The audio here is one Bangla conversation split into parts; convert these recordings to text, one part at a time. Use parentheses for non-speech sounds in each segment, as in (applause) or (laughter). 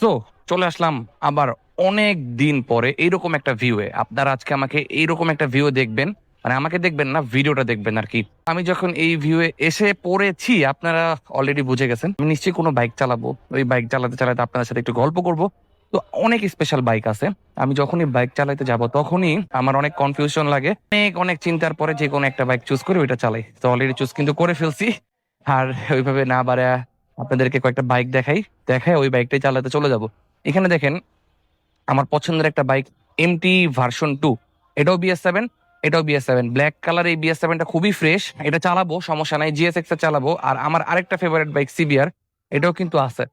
সো চলে আসলাম আবার অনেক দিন পরে এইরকম একটা ভিউয়ে আপনারা আজকে আমাকে এইরকম একটা ভিউ দেখবেন। মানে আমাকে দেখবেন না ভিডিওটা দেখবেন আর কি। আমি যখন এই ভিউয়ে এসে পড়েছি, আপনারা অলরেডি বুঝে গেছেন। আমি নিশ্চয়ই কোনো বাইক চালাবো। ওই বাইক চালাতে চালাতে আপনাদের সাথে একটু গল্প করব। তো অনেক স্পেশাল বাইক আছে। আমি যখনই বাইক চালাতে যাব, তখনই আমার অনেক কনফিউশন লাগে। অনেক অনেক চিন্তার পরে যে কোনো একটা বাইক চুজ করে ওইটা চালাই। তো অলরেডি চুজ কিন্তু করে ফেলছি। আর ওইভাবে না বাড়া আপনাদেরকে কয়েকটা বাইক দেখাই। দেখাই ওই বাইকটাই চালাতে চলে যাব। এখানে দেখেন, আমার পছন্দের একটা বাইক এমটি ভার্সন টু এটাও বিএস সেভেন এটাও বিএস সেভেন ব্ল্যাক কালার এই বিএস সেভেনটা খুবই ফ্রেশ এটা চালাবো, সমস্যা নাই। জিএসএক্স এ চালাবো। আর আমার আরেকটা ফেভারিট বাইক সিবিআর এটাও কিন্তু আছে।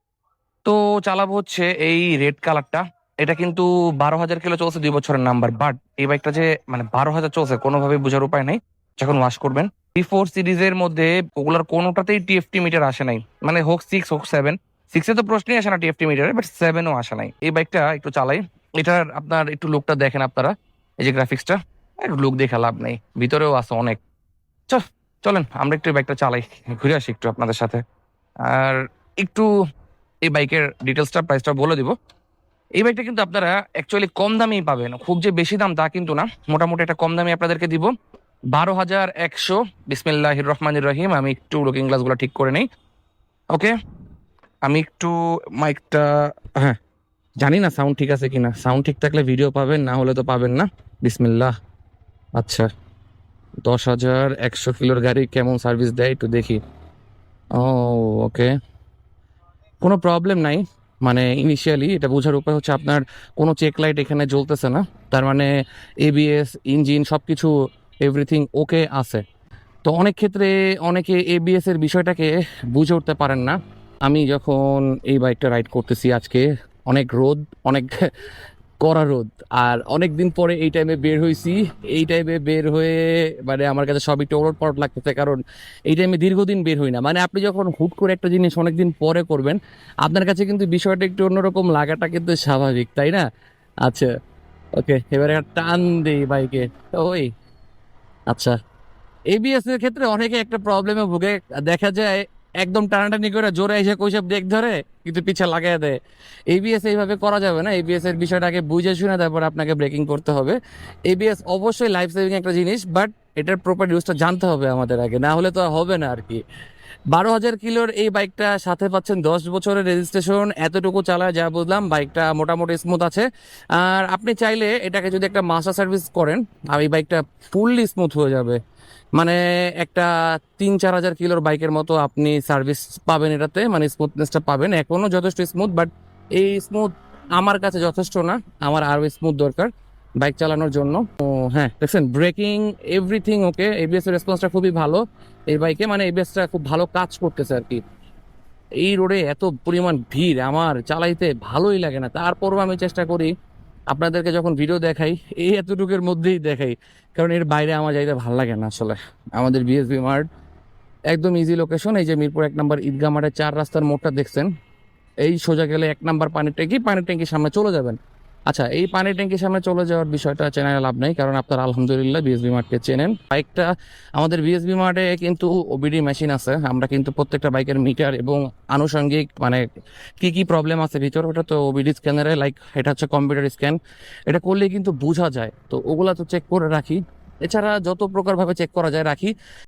তো চালাবো হচ্ছে এই রেড কালারটা এটা কিন্তু বারো হাজার কিলো চলছে দুই বছরের নাম্বার বাট এই বাইকটা যে মানে বারো হাজার চলছে কোনোভাবে বোঝার উপায় নাই। যখন ওয়াশ করবেন বি ফোর সিরিজের মধ্যে ওগুলার কোনোটাতেই টিএফটি মিটার আসে নাই। মানে হোক সিক্স হোক সেভেন সিক্সে তো প্রশ্নই আসে না টিএফটি মিটারে বাট সেভেনও আসে নাই। এই বাইকটা একটু চালাই। এটার আপনার একটু লুকটা দেখেন আপনারা। এই যে গ্রাফিক্সটা একটু লুক দেখে লাভ নেই। ভিতরেও আছে অনেক। চল, চলেন, আমরা একটু বাইকটা চালাই। ঘুরে আসি একটু আপনাদের সাথে। আর একটু এই বাইকের ডিটেলসটা প্রাইসটা বলে দিব। এই বাইকটা কিন্তু আপনারা অ্যাকচুয়ালি কম দামেই পাবেন। খুব যে বেশি দাম তা কিন্তু না। মোটামুটি একটা কম দামে আপনাদেরকে দিব। বারো হাজার একশো। বিসমিল্লাহ রহমান রহিম। আমি একটু লুকিং গ্লাসগুলো ঠিক করে নেই। ওকে আমি একটু মাইকটা হ্যাঁ জানি না সাউন্ড ঠিক আছে কিনা। সাউন্ড ঠিক থাকলে ভিডিও পাবেন, না হলে তো পাবেন না। বিসমিল্লাহ। আচ্ছা দশ হাজার একশো কিলোর গাড়ি কেমন সার্ভিস দেয় একটু দেখি। ও ওকে কোনো প্রবলেম নাই। মানে ইনিশিয়ালি এটা বোঝার উপায় হচ্ছে আপনার কোনো চেক লাইট এখানে জ্বলতেছে না। তার মানে এবিএস ইঞ্জিন সব কিছু এভরিথিং ওকে আছে। তো অনেক ক্ষেত্রে অনেকে এবিএস এর বিষয়টাকে বুঝে উঠতে পারেন না। আমি যখন এই বাইকটা রাইড করতেছি আজকে, অনেক রোদ, অনেক (laughs) কড়া রোদ, আর অনেক দিন পরে এই টাইমে বের হয়েছি এই টাইমে বের হয়ে মানে আমার কাছে সবই একটু ওলট পলট লাগতেছে, কারণ এই টাইমে দীর্ঘদিন বের হই না। মানে আপনি যখন হুট করে একটা জিনিস অনেকদিন পরে করবেন, আপনার কাছে কিন্তু বিষয়টা একটু অন্যরকম লাগাটা কিন্তু স্বাভাবিক, তাই না? আচ্ছা ওকে এবারে টান দেই বাইকে ওই আচ্ছা। এবিএস এর ক্ষেত্রে অনেকে একটা প্রবলেমে ভুগে। দেখা যায় একদম টানাটানি করে জোরে এসে কৈসব দেখ ধরে, কিন্তু পিছে লাগাই দেয়। এবিএস এইভাবে করা যাবে না। এবিএস এর বিষয়টাকে বুঝে শুনে তারপর আপনাকে ব্রেকিং করতে হবে। এবিএস অবশ্যই লাইফ সেভিং একটা জিনিস বাট এটার প্রপার ইউজটা জানতে হবে আমাদের আগে। না হলে তো হবে না আর কি। বারো হাজার কিলোর এই বাইকটা সাথে পাচ্ছেন দশ বছরের রেজিস্ট্রেশন। এতটুকু চালায় যা বুঝলাম, বাইকটা মোটামুটি স্মুথ আছে। আর আপনি চাইলে এটাকে যদি একটা মাস্টার সার্ভিস করেন, আর এই বাইকটা ফুললি স্মুথ হয়ে যাবে। মানে একটা তিন, চার হাজার কিলোর বাইকের মতো আপনি সার্ভিস পাবেন এটাতে মানে স্মুথনেসটা পাবেন। এখনও যথেষ্ট স্মুথ বাট এই স্মুথ আমার কাছে যথেষ্ট না, আমার আরও স্মুথ দরকার বাইক চালানোর জন্য। হ্যাঁ দেখছেন ব্রেকিং এভরিথিং ওকে এবিএস রেসপন্সটা খুবই ভালো। এই বাইকে মানে এবিএসটা খুব ভালো কাজ করতেছে আর কি এই রোডে এত পরিমাণ ভিড়, আমার চালাইতে ভালোই লাগে না। তারপরও আমি চেষ্টা করি আপনাদেরকে যখন ভিডিও দেখাই, এই এতটুকুর মধ্যেই দেখাই। কারণ এর বাইরে আমার যাইতে ভালো লাগে না আসলে। আমাদের বিএসবি মার্ট একদম ইজি লোকেশন এই যে মিরপুর এক নম্বর ঈদগাহ মাঠের চার রাস্তার মোড়টা দেখছেন। এই সোজা গেলে এক নাম্বার পানির ট্যাঙ্কি, পানির ট্যাঙ্কির সামনে চলে যাবেন। আচ্ছা এই পানির ট্যাঙ্কির সামনে চলে যাওয়ার বিষয়টা চেনায় লাভ নেই, কারণ আপনারা আলহামদুলিল্লাহ বিএসবি মার্টকে চেনেন। বাইকটা, আমাদের বিএসবি মার্টে কিন্তু ওবিডি মেশিন আছে। আমরা কিন্তু প্রত্যেকটা বাইকের মিটার এবং আনুষঙ্গিক মানে কি কি প্রবলেম আছে ভিতরে, ওটা তো ওবিডি স্ক্যানারে লাইক এটা হচ্ছে কম্পিউটার স্ক্যান এটা করলেই কিন্তু বোঝা যায়। তো ওগুলা তো চেক করে রাখি। এছাড়া যত প্রকারভাবে চেক করা যায়, রাখি।